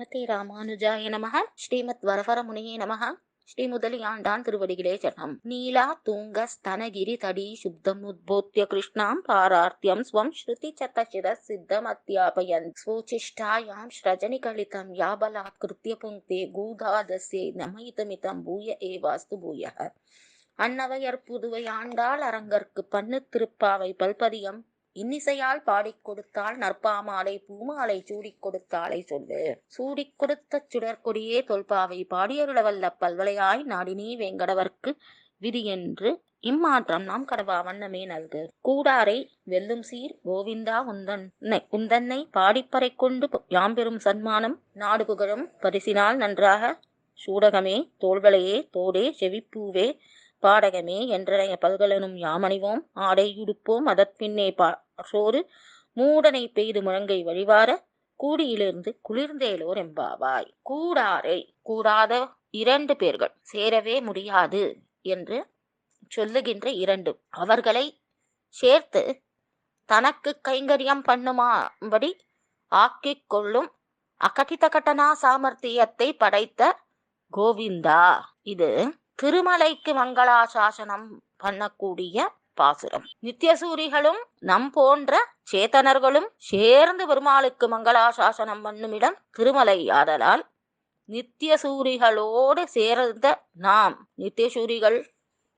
ஸ்ரீமதி ராமானுஜாய நமः ஸ்ரீமத் வரவரமுனியே நமः ஸ்ரீ முதலியாண்டான் திருவடிகளே சரணம் நீலா தூங்க ஸ்தனகிரி தடி சுப்தம் உத்போத்திய கிருஷ்ணாம் பாரார்த்தியம் ஸ்வம் ஸ்ருதி சதசிர சித்தம் அத்தியாபயன். ஸ்வோச்சிஷ்டாயாம் ஸ்ரஜனி கலிதம் யாபலாத் கிருத்திய புங்கே கூதாதசே நமயிதமிதம் பூய ஏவாஸ்து பூயः அன்னவையர் புதுவை ஆண்டாள் அரங்கற்கு பண்ணு திருப்பாவை பல்பதியம் இன்னிசையால் பாடிக் கொடுத்தாள் நற்பாமாலை பூமாலை சூடிக் கொடுத்தாளை சொல்லு. சூடிக் கொடுத்த சுடற்கொடியே தொல்பாவை பாடியருளவல்ல பல்வளையாய் நாடினீ வேங்கடவர்க்கு விதி என்று இம்மாற்றம் நாம் கடவா வண்ணமே நல்கு. கூடாரை வெல்லும் சீர் கோவிந்தா உந்தன்னை உந்தன்னை பாடிப்பறை கொண்டு யாம்பெரும் சன்மானம் நாடு புகழும் பரிசினால் நன்றாக சூடகமே தோள்களையே தோடே செவிப்பூவே பாடகமே என்றனைய பல்கலனும் யாமணிவோம். ஆடை உடுப்போம். அதற்பின்னே பாசோறு மூடனை பெய்து முழங்கை வழிவார. கூடியிலிருந்து குளிர்ந்தேலோர் எம்பாவாய். கூடாரை கூடாத இரண்டு பேர்கள். சேரவே முடியாது என்று சொல்லுகின்ற இரண்டு அவர்களை சேர்த்து தனக்கு கைங்கரியம் பண்ணுமாபடி ஆக்கிக் கொள்ளும் அகட்டித கட்டனா சாமர்த்தியத்தை படைத்த கோவிந்தா. இது திருமலைக்கு மங்களாசாசனம் பண்ணக்கூடிய பாசுரம். நித்தியசூரிகளும் நம் போன்ற சேத்தனர்களும் சேர்ந்து பெருமாளுக்கு மங்களாசாசனம் பண்ணுமிடம் திருமலை ஆதலால். நித்தியசூரிகளோடு சேர்ந்த நாம் நித்தியசூரிகள்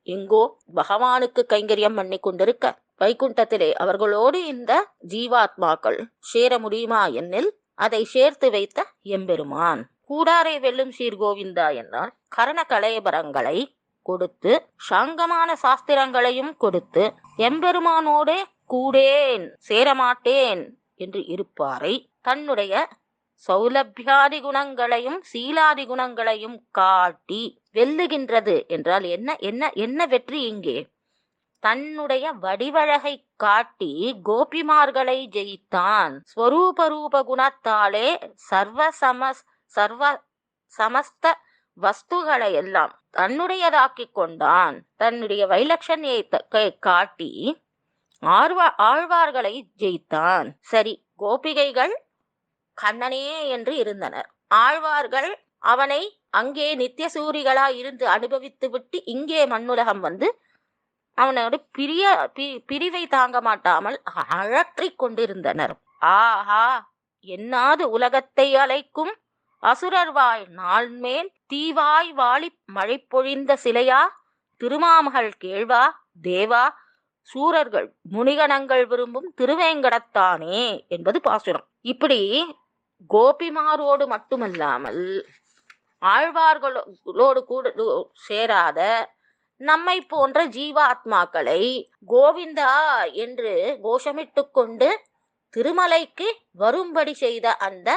எங்கோ பகவானுக்கு கைங்கரியம் பண்ணி கொண்டிருக்க வைகுண்டத்திலே அவர்களோடு இந்த ஜீவாத்மாக்கள் சேர முடியுமா என்னில் அதை சேர்த்து வைத்த எம்பெருமான். கூடாரை வெல்லும் சீர்கோவிந்தா என்றால் கரண கலையபரங்களை கொடுத்து சங்கமான சாஸ்திரங்களையும் கொடுத்து எம்பெருமானோடே கூடேன் சேரமாட்டேன் என்று இருப்பாரை. தன்னுடைய சௌலபியாதி குணங்களையும் சீலாதி குணங்களையும் காட்டி வெல்லுகின்றது என்றால் என்ன என்ன என்ன வெற்றி இங்கே? தன்னுடைய வடிவழகை காட்டி கோபிமார்களை ஜெயித்தான். ஸ்வரூப ரூப குணத்தாலே சர்வ சம சர்வ சமஸ்த வஸ்துகளை எல்லாம் தன்னுடையதாக்கிக் கொண்டான். தன்னுடைய வைலட்சணியை காட்டி ஆழ்வா ஆழ்வார்களை ஜெயித்தான். சரி கோபிகைகள் கண்ணனே என்று இருந்தனர். ஆழ்வார்கள் அவனை அங்கே நித்திய சூரிகளாய் இருந்து அனுபவித்து விட்டு இங்கே மண்ணுலகம் வந்து அவனோட பிரிய பிரிவை தாங்க மாட்டாமல் அழற்றிக் கொண்டிருந்தனர். ஆஹா! என்னாது உலகத்தை அழைக்கும் அசுரர்வாய் நாள்மேல் தீவாய் வாழி மழை பொழிந்த சிலையா? திருமாமகள் கேழ்வா தேவா சூரர்கள் முனிகணங்கள் விரும்பும் திருவேங்கடத்தானே என்பது பாசுரம். இப்படி கோபிமாரோடு மட்டுமல்லாமல் ஆழ்வார்களோடு கூட சேராத நம்மை போன்ற ஜீவாத்மாக்களை கோவிந்தா என்று கோஷமிட்டு கொண்டு திருமலைக்கு வரும்படி செய்த அந்த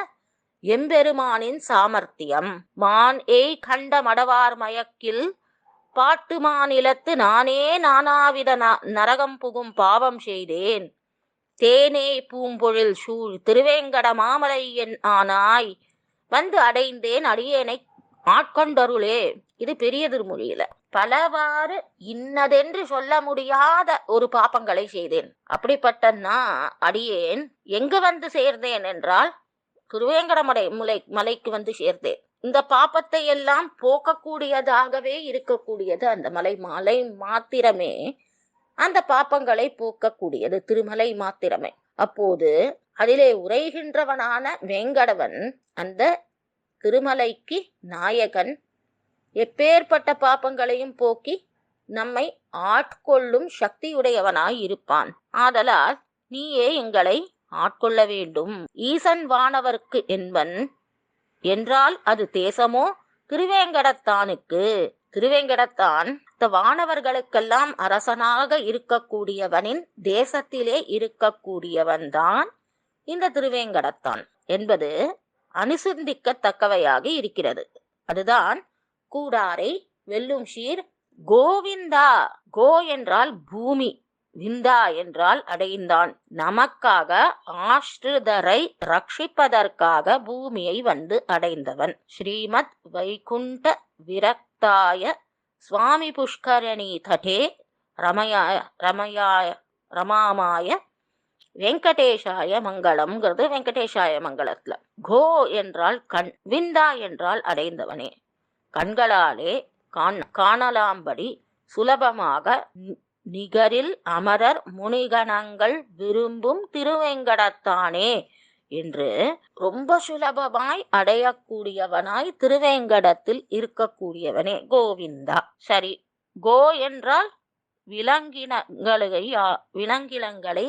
எம்பெருமானின் சாமர்த்தியம். மான் ஏய் கண்ட மடவார் மயக்கில் பாட்டு மாநிலத்து நானே நானாவித நரகம் புகும் பாவம் செய்தேன். தேனே பூம்பொழில் சூழ் திருவேங்கட மாமலை என் ஆனாய். வந்து அடைந்தேன் அடியேனை ஆட்கொண்டருளே. இது பெரிய திருமொழியில. பலவாறு இன்னதென்று சொல்ல முடியாத ஒரு பாப்பங்களை செய்தேன். அப்படிப்பட்ட நான் அடியேன் எங்கு வந்து சேர்ந்தேன் என்றால் திருவேங்கடமலை முலை மலைக்கு வந்து சேர்ந்தேன். இந்த பாப்பத்தை எல்லாம் போக்கக்கூடியதாகவே இருக்கக்கூடியது அந்த மலை மலை மாத்திரமே. அந்த பாப்பங்களை போக்கக்கூடியது திருமலை மாத்திரமே. அப்போது அதிலே உரைகின்றவனான வேங்கடவன் அந்த திருமலைக்கு நாயகன். எப்பேற்பட்ட பாப்பங்களையும் போக்கி நம்மை ஆட்கொள்ளும் சக்தியுடையவனாய் இருப்பான். ஆதலால் நீயே எங்களை ஆட்கொள்ள வேண்டும். ஈசன் வானவர்க்கு என்பன். என்றால் அது தேசமோ? திருவேங்கடத்தானுக்கு. திருவேங்கடத்தான் இந்த வானவர்களுக்கெல்லாம் அரசனாக இருக்கக்கூடியவனின் தேசத்திலே இருக்கக்கூடியவன்தான் இந்த திருவேங்கடத்தான் என்பது அனுசந்திக்கத்தக்கவையாக இருக்கிறது. அதுதான் கூடாரை வெல்லும் ஷீர் கோவிந்தா. கோ என்றால் பூமி. விந்தா என்றால் அடைந்தான் நமக்காக ஆஷ்ரிதரை ரட்சிப்பதற்காக பூமியை வந்து அடைந்தவன். ஸ்ரீமத் வைகுண்ட விரக்தாய சுவாமி புஷ்கரணி தடே ரமயாய ரமயாய ரமாமாய வெங்கடேஷாய மங்களம்ங்கிறது வெங்கடேஷாய மங்களத்துல. கோ என்றால் கண் விந்தா என்றால் அடைந்தவனே. கண்களாலே காண் காணலாம்படி சுலபமாக நிகரில் அமரர் முனிகணங்கள் விரும்பும் திருவேங்கடத்தானே என்று ரொம்ப சுலபமாய் அடையக்கூடியவனாய் திருவேங்கடத்தில் இருக்கக்கூடியவனே கோவிந்தா. சரி கோ என்றால் விலங்கினங்களை விலங்கினங்களை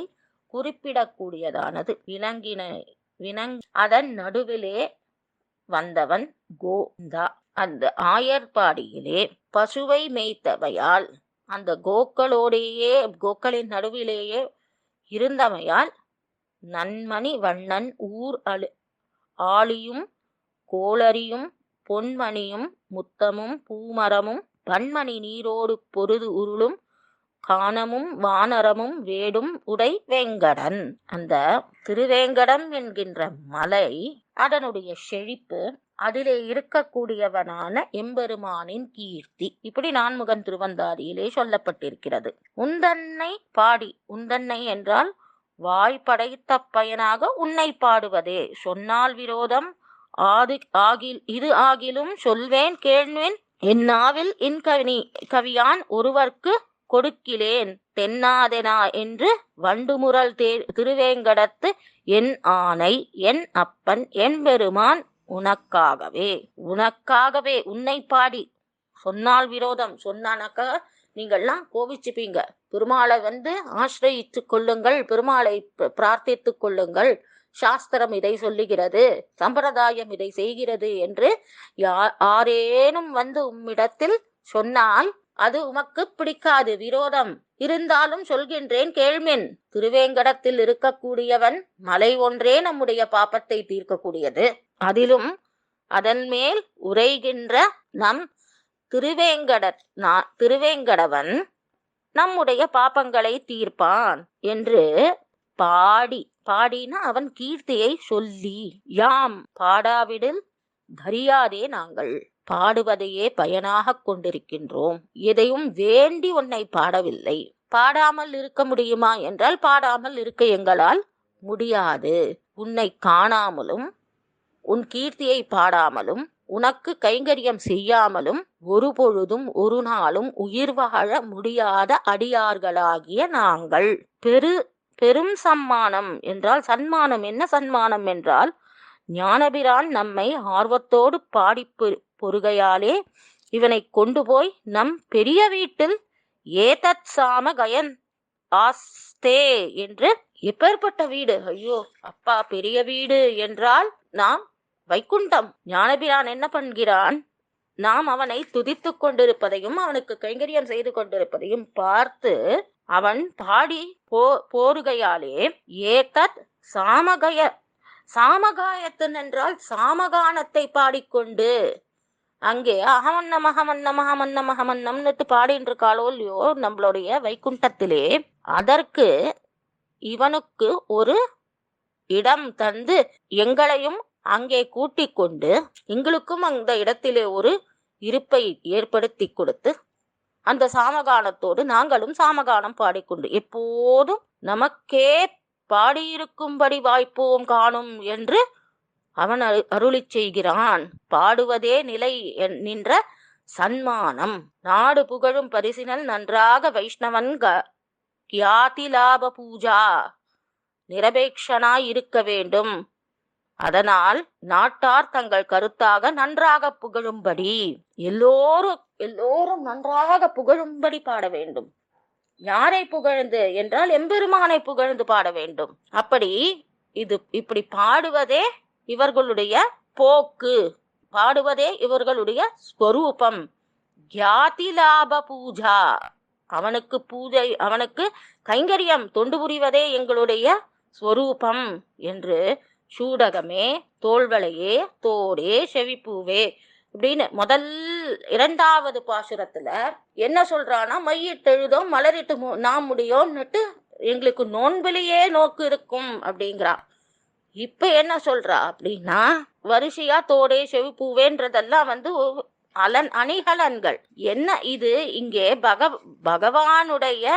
குறிப்பிடக்கூடியதானது. விலங்கின விலங் அதன் நடுவிலே வந்தவன் கோந்தா அந்த ஆயர்பாடியிலே பசுவை மேய்த்தவையால் அந்த கோக்களோடையே கோக்களின் நடுவிலேயே இருந்தமையால் நன்மணி வண்ணன் ஊர் அழு ஆளியும் கோளரியும் பொன்மணியும் முத்தமும் பூமரமும் பன்மணி நீரோடு பொருது உருளும் கானமும் வானரமும் வேடும் உடை வேங்கடன். அந்த திருவேங்கடம் என்கின்ற மலை அதனுடைய செழிப்பு அதிலே இருக்கக்கூடியவனான எம்பெருமானின் கீர்த்தி. இப்படி நான்முகன் திருவந்தாதியிலே சொல்லப்பட்டிருக்கிறது. உந்தன்னை பாடி உந்தன்னை என்றால் வாய் படைத்த பயனாக உன்னை பாடுவதே. சொன்னால் விரோதம் ஆதி ஆகில் இது ஆகிலும் சொல்வேன் கேள்வேன். என் நாவில் இன்கவினி கவியான் ஒருவர்க்கு கொடுக்கிலேன். தென்னாதெனா என்று வண்டுமுரல் தே திருவேங்கடத்து என் ஆணை என் அப்பன் என் பெருமான் உனக்காகவே உனக்காகவே உன்னை பாடி. சொன்னால் விரோதம் சொன்னானாக்கா நீங்கள்லாம் கோவிச்சுப்பீங்க. பெருமாளை வந்து ஆசிரயித்து கொள்ளுங்கள் பெருமாளை ப- பிரார்த்தித்துக் கொள்ளுங்கள். சாஸ்திரம் இதை சொல்லுகிறது சம்பிரதாயம் இதை செய்கிறது என்று யா- யாரேனும் வந்து உம்மிடத்தில் சொன்னால் அது உமக்கு பிடிக்காது விரோதம். இருந்தாலும் சொல்கின்றேன் கேள்மின். திருவேங்கடத்தில் இருக்கக்கூடியவன் மலை ஒன்றே நம்முடைய பாப்பத்தை தீர்க்கக்கூடியது. அதிலும் அதன் மேல் உரைகின்ற நம் திருவேங்கட திருவேங்கடவன் நம்முடைய பாப்பங்களை தீர்ப்பான் என்று பாடி பாடினா அவன் கீர்த்தியை சொல்லி யாம் பாடாவிடில் தரியாதே நாங்கள் பாடுவதையே பயனாகக் கொண்டிருக்கின்றோம் எதையும் வேண்டி உன்னை பாடவில்லை. பாடாமல் இருக்க முடியுமா என்றால் பாடாமல் இருக்க எங்களால் முடியாது. உன்னை காணாமலும் உன் கீர்த்தியை பாடாமலும் உனக்கு கைங்கரியம் செய்யாமலும் ஒரு பொழுதும் ஒரு நாளும் உயிர் வாழ முடியாத அடியார்களாகிய நாங்கள். பெரு பெரும் சம்மானம் என்றால் சன்மானம் என்ன சன்மானம் என்றால் ஞானபிரான் நம்மை ஆர்வத்தோடு பாடி பொ- இவனை கொண்டு போய் நம் பெரிய வீட்டில் ஏதத் சாம கயன் ஆஸ்தே என்று எப்பேற்பட்ட வீடு. ஐயோ அப்பா பெரிய வீடு என்றால் நாம் வைகுண்டம். ஞானபிரான் என்ன பண்கிறான் நாம் அவனை துதித்துக் கொண்டிருப்பதையும் அவனுக்கு கைங்கரியம் செய்து கொண்டிருப்பதையும் பார்த்து அவன் பாடி போ போருகையாலே ஏதத் சாமகய சாமகாயத்தன் என்றால் சாமகானத்தை பாடிக்கொண்டு அங்கே அகமன்னம் அகமன்னம் அகமன்னம் அகமன்னம்னுட்டு பாடின்னு இருக்காளோ இல்லையோ நம்மளுடைய வைகுண்டத்திலே அதற்கு இவனுக்கு ஒரு இடம் தந்து எங்களையும் அங்கே கூட்டிக் கொண்டு எங்களுக்கும் அந்த இடத்திலே ஒரு இருப்பை ஏற்படுத்தி கொடுத்து அந்த சாமகானத்தோடு நாங்களும் சாமகானம் பாடிக்கொண்டு எப்போதும் நமக்கே பாடியிருக்கும்படி வாய்ப்போம் காணும் என்று அவன் அரு- அருளிச் செய்கிறான். பாடுவதே நிலை என்- நின்ற சன்மானம். நாடு புகழும் பரிசினல் நன்றாக வைஷ்ணவன் க கியாதி லாப பூஜா நிரபேக்ஷனாய் இருக்க வேண்டும். அதனால் நாட்டார் தங்கள் கருத்தாக நன்றாக புகழும்படி எல்லோரும் எல்லோரும் நன்றாக புகழும்படி பாட வேண்டும். யாரை புகழ்ந்து என்றால் எம்பெருமானை புகழ்ந்து பாட வேண்டும். அப்படி இது இப்படி பாடுவதே இவர்களுடைய போக்கு. பாடுவதே இவர்களுடைய ஸ்வரூபம். கியாதி லாப பூஜா. அவனுக்கு பூஜை அவனுக்கு கைங்கரியம் தொண்டு புரிவதே எங்களுடைய ஸ்வரூபம் என்று சூடகமே தோல்வளையே தோடே செவிப்பூவே. அப்படின்னு முதல் இரண்டாவது பாசுரத்துல என்ன சொல்றான்னா மையிட்டெழுதோம் மலரிட்டு மு- நாம் முடியோம்னுட்டு எங்களுக்கு நோன்பிலேயே நோக்கு இருக்கும் அப்படிங்கிறான் இப்ப என்ன சொல்றா அப்படின்னா வரிசையா தோடே செவிப்பூவேன்றதெல்லாம் வந்து அலன் அணிகலன்கள். என்ன இது? இங்கே பக பகவானுடைய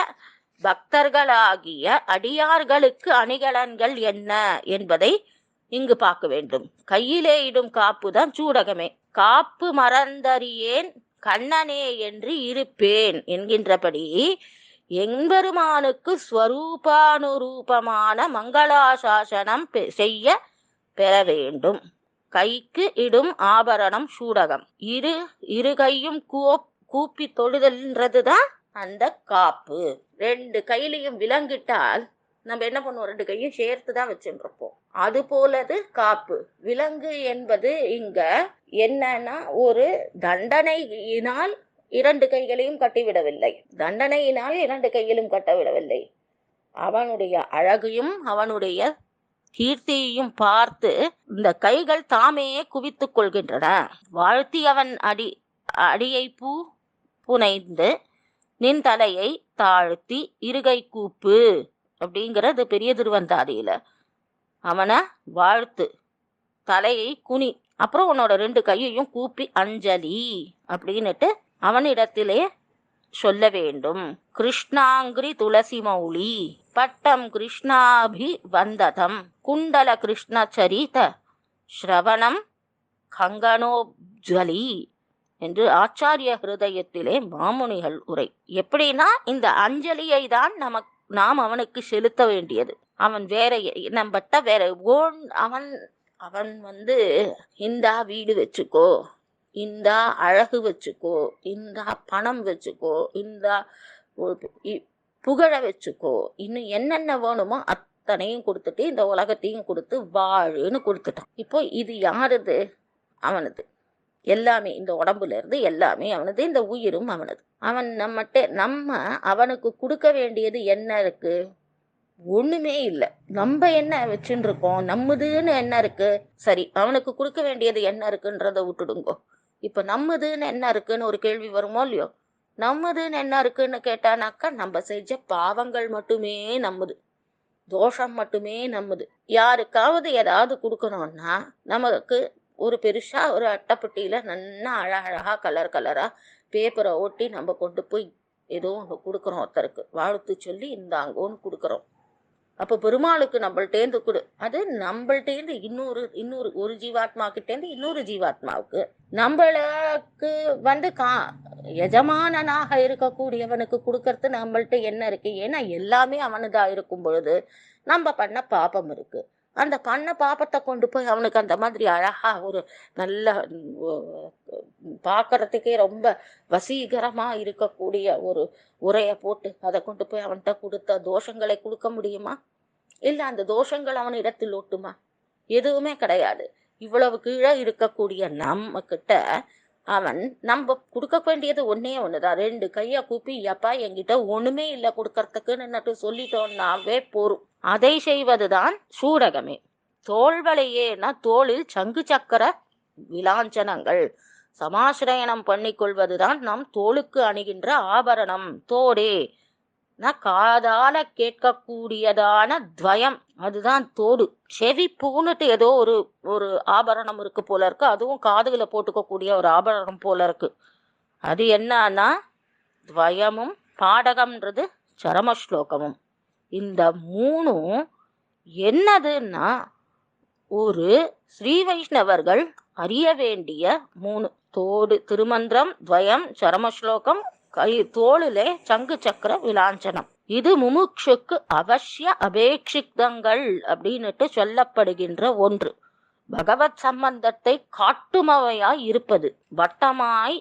பக்தர்களாகிய அடியார்களுக்கு அணிகலன்கள் என்ன என்பதை இங்கு பார்க்க வேண்டும். கையிலே இடும் காப்பு தான் சூடகமே. காப்பு மறந்தறியேன் கண்ணனே என்று இருப்பேன் என்கின்றபடி எம்பெருமானுக்கு ஸ்வரூபானுரூபமான மங்களாசாசனம் பெ- செய்ய பெற வேண்டும். கைக்கு இடும் ஆபரணம் சூடகம். இரு இரு கையும் கூப் கூப்பி தொழுதல்ன்றது தான் அந்த காப்பு. ரெண்டு கையிலையும் விலங்கிட்டால் நம்ம என்ன பண்ணுவோம்? ரெண்டு கையும் சேர்த்து தான் வச்சுருப்போம் அது போலது காப்பு. விலங்கு என்பது இங்க என்னன்னா ஒரு தண்டனையினால் இரண்டு கைகளையும் கட்டிவிடவில்லை. தண்டனையினால் இரண்டு கையிலும் கட்டவிடவில்லை. அவனுடைய அழகையும் அவனுடைய கீர்த்தியையும் பார்த்து இந்த கைகள் தாமே குவித்துக் கொள்கின்றன. வாழ்த்தி அவன் அடி அடியை பூ புனைந்து நின் தலையை தாழ்த்தி இருகை கூப்பு. அப்படிங்கிறது பெரிய திருவந்தாதியில. அவனை வாழ்த்து. தலையை குனி. அப்புறம் உன்னோட ரெண்டு கையையும் கூப்பி அஞ்சலி அப்படின்னுட்டு அவனிடத்திலே சொல்ல வேண்டும். கிருஷ்ணாங்கிரி துளசி மௌலி பட்டம் கிருஷ்ணாபி வந்ததம் குண்டல கிருஷ்ண சரித ஸ்ரவணம் கங்கனோஜ்வலி என்று ஆச்சாரிய ஹிருதயத்திலே மாமுனிகள் உரை. எப்படின்னா இந்த அஞ்சலியை தான் நமக்கு நாம் அவனுக்கு செலுத்த வேண்டியது. அவன் வேற எ- நம்மட்ட வேற ஓன் அவன் அவன் வந்து இந்தா வீடு வச்சுக்கோ இந்தா அழகு வச்சுக்கோ இந்தா பணம் வச்சுக்கோ இந்தா இ- புகழ வச்சுக்கோ இன்னும் என்னென்ன வேணுமோ அத்தனையும் கொடுத்துட்டு இந்த உலகத்தையும் கொடுத்து வாழுன்னு கொடுத்துட்டான். இப்போ இது யாருது? அவனது. எல்லாமே இந்த உடம்புல இருந்து எல்லாமே அவனது இந்த உயிரும் அவனது. அவன் நம்மகிட்ட நம்ம அவனுக்கு கொடுக்க வேண்டியது என்ன இருக்கு? ஒண்ணுமே இல்லை. நம்ம என்ன வச்சுட்டு இருக்கோம் நம்மதுன்னு என்ன இருக்கு? சரி அவனுக்கு கொடுக்க வேண்டியது என்ன இருக்குன்றத விட்டுடுங்கோ. இப்ப நம்மதுன்னு என்ன இருக்குன்னு ஒரு கேள்வி வருமோ இல்லையோ? நம்மதுன்னு என்ன இருக்குன்னு கேட்டானாக்கா நம்ம செஞ்ச பாவங்கள் மட்டுமே நம்மது. தோஷம் மட்டுமே நம்மது. யாருக்காவது ஏதாவது கொடுக்கணும்னா நமக்கு ஒரு பெருசாக ஒரு அட்டைப்பட்டியில் நல்லா அழகழகாக கலர் கலராக பேப்பரை ஒட்டி நம்ம கொண்டு போய் ஏதோ ஒன்று கொடுக்குறோம் ஒருத்தருக்கு. வாழ்த்து சொல்லி இந்தாங்கோன்னு கொடுக்குறோம். அப்போ பெருமாளுக்கு நம்மள்டேந்து கொடு. அது நம்மள்டேந்து இன்னொரு இன்னொரு ஒரு ஜீவாத்மா கிட்டேந்து இன்னொரு ஜீவாத்மாவுக்கு. நம்மளுக்கு வந்து கா எஜமானனாக இருக்கக்கூடியவனுக்கு கொடுக்கறது நம்மள்ட்ட என்ன இருக்கு? ஏன்னா எல்லாமே அவனுதா இருக்கும் பொழுது நம்ம பண்ண பாபம் இருக்கு. அந்த பண்ண பாப்பத்தை கொண்டு போய் அவனுக்கு அந்த மாதிரி அழகா ஒரு நல்ல பார்க்கறதுக்கே ரொம்ப வசீகரமா இருக்கக்கூடிய ஒரு உரையை போட்டு அதை கொண்டு போய் அவன்கிட்ட கொடுத்த தோஷங்களை கொடுக்க முடியுமா? இல்ல அந்த தோஷங்கள் அவன் இடத்தில் ஒட்டுமா எதுவுமே கிடையாது. இவ்வளவு கீழே இருக்கக்கூடிய நம்ம கிட்ட அவன் நம்ம கொடுக்க வேண்டியது ஒன்னே ஒண்ணுதான். ரெண்டு கையை கூப்பி எப்பா என்கிட்ட ஒண்ணுமே இல்லை கொடுக்கறதுக்குன்னு சொல்லிட்டோம்னாவே போரும். அதை செய்வதுதான் சூடகமே. தோள்வளையேனா தோளில் சங்கு சக்கர விலாஞ்சனங்கள். சமாசிரயணம் பண்ணிக்கொள்வதுதான் நம் தோளுக்கு அணிகின்ற ஆபரணம். தோடே காதால கேட்கக்கூடியதான துவயம். அதுதான் தோடு. செவி பூனுட்டு ஏதோ ஒரு ஒரு ஆபரணம் இருக்கு போல இருக்கு. அதுவும் காதுகளை போட்டுக்கக்கூடிய ஒரு ஆபரணம் போல இருக்கு. அது என்னன்னா துவயமும் பாடகம்ன்றது சரம ஸ்லோகமும் இந்த மூணும் என்னதுன்னா ஒரு ஸ்ரீ வைஷ்ணவர்கள் அறிய வேண்டிய மூணு. தோடு திருமந்திரம் துவயம் சரமஸ்லோகம் கை தோளிலே சங்கு சக்கர விலாஞ்சனம். இது முமுட்சுக்கு அவசிய அபேட்சிதங்கள் அப்படின்னுட்டு சொல்லப்படுகின்ற ஒன்று. பகவத் சம்பந்தத்தை காட்டுமவையாய் இருப்பது. வட்டமாய்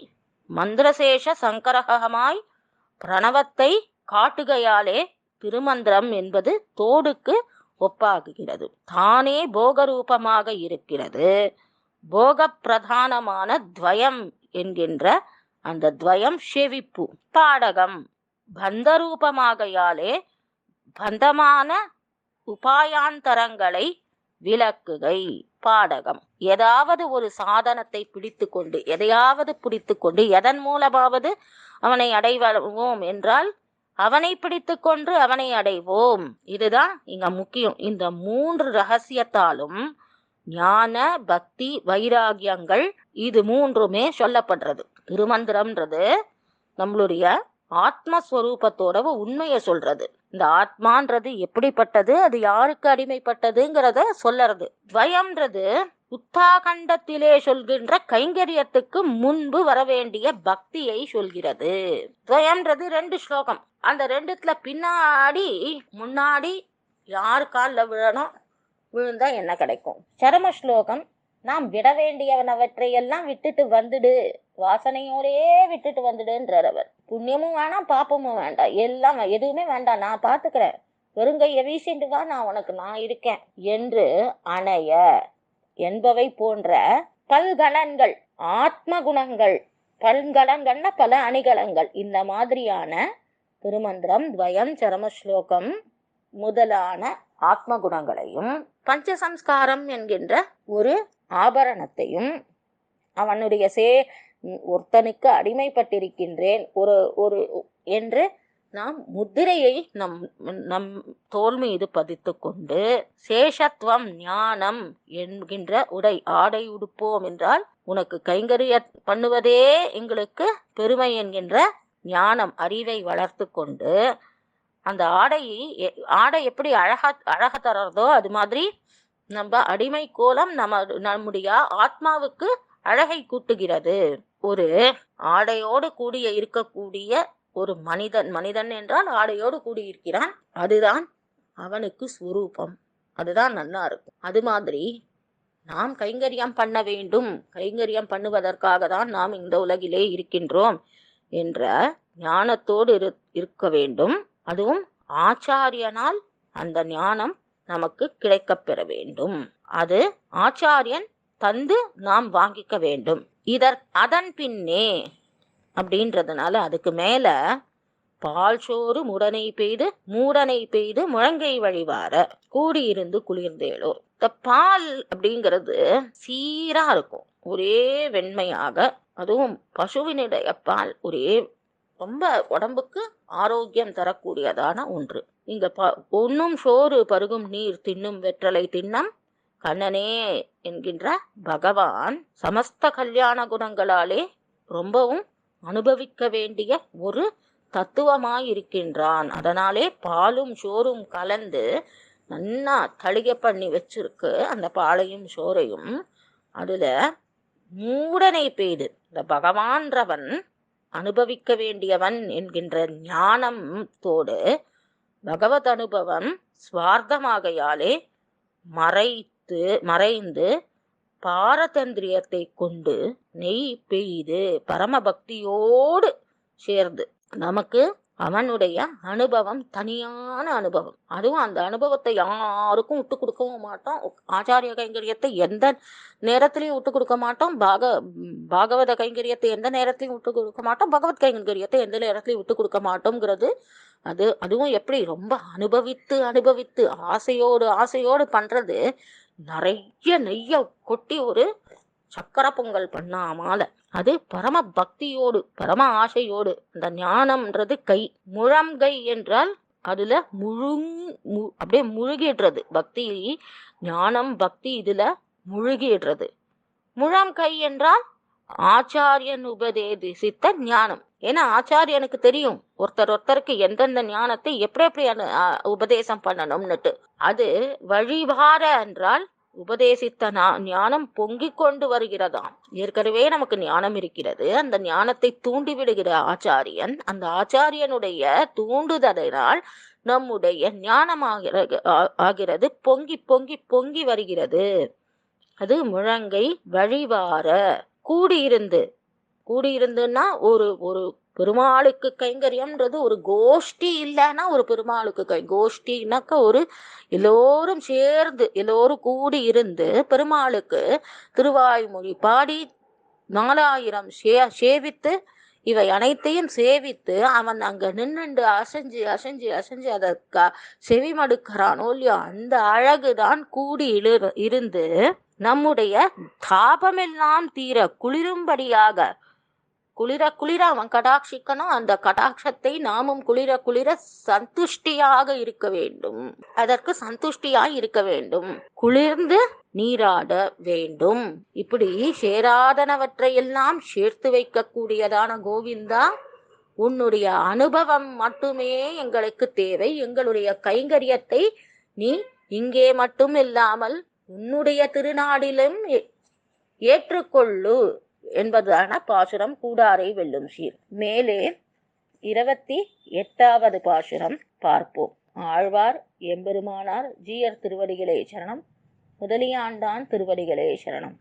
மந்திரசேஷ சங்கரகமாய் பிரணவத்தை காட்டுகையாலே திருமந்திரம் என்பது தோடுக்கு ஒப்பாகுகிறது. தானே போகரூபமாக இருக்கிறது. போக பிரதானமான துவயம் என்கின்ற அந்த துவயம் செவிப்பு பாடகம். பந்தரூபமாகையாலே பந்தமான உபாயாந்தரங்களை விளக்குகை பாடகம். ஏதாவது ஒரு சாதனத்தை பிடித்து கொண்டு எதையாவது பிடித்து கொண்டு எதன் மூலமாவது அவனை அடைவோம் என்றால் அவனை பிடித்து கொண்டு அவனை அடைவோம். இதுதான் இங்க முக்கியம். இந்த மூன்று ரகசியத்தாலும் ஞான பக்தி வைராகியங்கள் இது மூன்றுமே சொல்லப்படுறது. திருமந்திரம்ன்றது நம்மளுடைய ஆத்மஸ்வரூபத்தோட உண்மையை சொல்றது. இந்த ஆத்மான்றது எப்படிப்பட்டது அது யாருக்கு அடிமைப்பட்டதுங்கிறத சொல்லறது. துவயம்ன்றது உத்தாகண்டத்திலே சொல்கின்ற கைங்கரியத்துக்கு முன்பு வர வேண்டிய பக்தியை சொல்கிறது. துவயம்ன்றது ரெண்டு ஸ்லோகம். அந்த ரெண்டுத்துல பின்னாடி முன்னாடி யார் காலில் விழணும் விழுந்தா என்ன கிடைக்கும்? சரம ஸ்லோகம் நாம் விட வேண்டியவனவற்றையெல்லாம் விட்டுட்டு வந்துடு. வாசனையோடையே விட்டுட்டு வந்துடுன்றார் அவர். புண்ணியமும் வேணாம் பாப்பமும் வேண்டாம். எல்லாம் எதுவுமே வேண்டாம் நான் பார்த்துக்கிறேன் வெறுங்கையை வீசிட்டு வா நான் உனக்கு நான் இருக்கேன் என்று அணைய என்பவை போன்ற பல்கலன்கள் ஆத்ம குணங்கள் பல்கலங்கள்னா பல அணிகலங்கள் இந்த மாதிரியான திருமந்திரம் துவயம் சரம ஸ்லோகம் முதலான ஆத்ம குணங்களையும் பஞ்சசம்ஸ்காரம் என்கின்ற ஒரு ஆபரணத்தையும் அவனுடைய சே ஒருத்தனுக்கு அடிமைப்பட்டிருக்கின்றேன். ஒரு ஒரு என்று நாம் முத்திரையை நம் நம் தோல் மீது பதித்து கொண்டு சேஷத்துவம் ஞானம் என்கின்ற உடை ஆடை உடுப்போம் என்றால் உனக்கு கைங்கரிய பண்ணுவதே எங்களுக்கு பெருமை என்கின்ற ஞானம் அறிவை வளர்த்து கொண்டு அந்த ஆடையை எ- ஆடை எப்படி அழகா அழக தரதோ அது மாதிரி நம்ம அடிமை கோலம் நம்ம நம்முடைய ஆத்மாவுக்கு அழகை கூட்டுகிறது. ஒரு ஆடையோடு கூடிய இருக்கக்கூடிய ஒரு மனிதன் மனிதன் என்றால் ஆடையோடு கூடியிருக்கிறான். அதுதான் அவனுக்கு ஸ்வரூபம் அதுதான் நல்லா இருக்கும். அது மாதிரி நாம் கைங்கரியம் பண்ண வேண்டும். கைங்கரியம் பண்ணுவதற்காக தான் நாம் இந்த உலகிலே இருக்கின்றோம் என்ற ஞானத்தோடு இரு இருக்க வேண்டும். அதுவும் ஆச்சாரியனால் அந்த ஞானம் நமக்கு கிடைக்கப் பெற வேண்டும். அது ஆச்சாரியன் தந்து நாம் வாங்கிக்க வேண்டும். இதற் அதன் பின்னே அப்படின்றதுனால அதுக்கு மேல பால் சோறு முடனை பெய்து மூடனை பெய்து முழங்கை வழிவார கூடியிருந்து குளிர்ந்தேளோர் இந்த பால் அப்படிங்கிறது சீரா இருக்கும். ஒரே வெண்மையாக அதுவும் பசுவினுடைய பால் ஒரே ரொம்ப உடம்புக்கு ஆரோக்கியம் தரக்கூடியதான ஒன்று. இங்க ப உண்ணும் சோறு பருகும் நீர் தின்னும் வெற்றலை தின்னம் கண்ணனே என்கின்ற பகவான் சமஸ்த கல்யாண குணங்களாலே ரொம்பவும் அனுபவிக்க வேண்டிய ஒரு தத்துவமாயிருக்கின்றான். அதனாலே பாலும் சோறும் கலந்து நன்னா தளிக பண்ணி வச்சிருக்கு. அந்த பாலையும் சோறையும் அதுல மூடனை பெய்து. இந்த பகவான்றவன் அனுபவிக்க வேண்டியவன் என்கின்ற ஞானத்தோடு பகவத் அனுபவம் சுவார்த்தமாகையாலே மறைத்து மறைந்து பாரதந்திரியத்தை கொண்டு நெய் பெய்து பரமபக்தியோடு சேர்ந்து நமக்கு அவனுடைய அனுபவம் தனியான அனுபவம். அதுவும் அந்த அனுபவத்தை யாருக்கும் விட்டு கொடுக்கவும் மாட்டோம். ஆச்சாரிய கைங்கரியத்தை எந்த நேரத்திலையும் விட்டு கொடுக்க மாட்டோம். பாக பாகவத கைங்கரியத்தை எந்த நேரத்திலையும் விட்டு கொடுக்க மாட்டோம். பகவத் கைங்கரியத்தை எந்த நேரத்திலையும் விட்டு கொடுக்க மாட்டோங்கிறது அது அதுவும் எப்படி ரொம்ப அனுபவித்து அனுபவித்து ஆசையோடு ஆசையோடு பண்றது. நிறைய நெய்ய கொட்டி ஒரு சக்கரை பொங்கல் பண்ணாமால அது பரம பக்தியோடு பரம ஆசையோடு. அந்த ஞானம்ன்றது கை முழங்கை என்றால் அதுல முழுங் மு- அப்படியே முழுகிடுறது. பக்தி ஞானம் பக்தி இதுல முழுகிடுறது. முழம் கை என்றால் ஆச்சாரியன் உபதேசித்த ஞானம். ஏன்னா ஆச்சாரியனுக்கு தெரியும் ஒருத்தர் ஒருத்தருக்கு எந்தெந்த ஞானத்தை எப்படி எப்படி உபதேசம் பண்ணணும்னுட்டு. அது வழிவார என்றால் உபதேசித்த நா- ஞானம் பொங்கிக் கொண்டு வருகிறதாம். ஏற்கனவே நமக்கு ஞானம் இருக்கிறது. அந்த ஞானத்தை தூண்டி விடுகிற ஆச்சாரியன் அந்த ஆச்சாரியனுடைய தூண்டுதலினால் நம்முடைய ஞானம் ஆகிறது பொங்கி பொங்கி பொங்கி வருகிறது. அது முழங்கை வழிவார கூடியிருந்து கூடியிருந்துன்னா ஒரு ஒரு பெருமாளுக்கு கைங்கரியம்ன்றது ஒரு கோஷ்டி இல்லைன்னா ஒரு பெருமாளுக்கு கை கோஷ்டினாக்க ஒரு எல்லோரும் சேர்ந்து எல்லோரும் கூடி இருந்து பெருமாளுக்கு திருவாய்மொழி பாடி நாலாயிரம் சே சேவித்து இவை அனைத்தையும் சேவித்து அவன் அங்க நின்னுண்டு அசைஞ்சு அசைஞ்சு அசைஞ்சு அதை க செவிமடுக்கிறானோ. இல்லையோ அந்த அழகுதான் கூடி இரு இருந்து நம்முடைய தாபமெல்லாம் தீர குளிரும்படியாக குளிர குளிர அவன் கடாட்சிக்கணும் அந்த கடாட்சத்தை நாமும் குளிர குளிர சந்துஷ்டியாக இருக்க வேண்டும். அதற்கு சந்துஷ்டியாய் இருக்க வேண்டும். குளிர்ந்து நீராட வேண்டும். இப்படி சேராதனவற்றையெல்லாம் சேர்த்து வைக்கக்கூடியதான கோவிந்தா உன்னுடைய அனுபவம் மட்டுமே எங்களுக்கு தேவை. எங்களுடைய கைங்கரியத்தை நீ இங்கே மட்டும் இல்லாமல் உன்னுடைய திருநாடிலும் ஏ- ஏற்றுக்கொள்ளு என்பதான பாசுரம் கூடாரை வெல்லும் சீர். மேலே இருபத்தி எட்டாவது பாசுரம் பார்ப்போம். ஆழ்வார் எம்பெருமானார் ஜீயர் திருவடிகளே சரணம். முதலியாண்டான் திருவடிகளே சரணம்.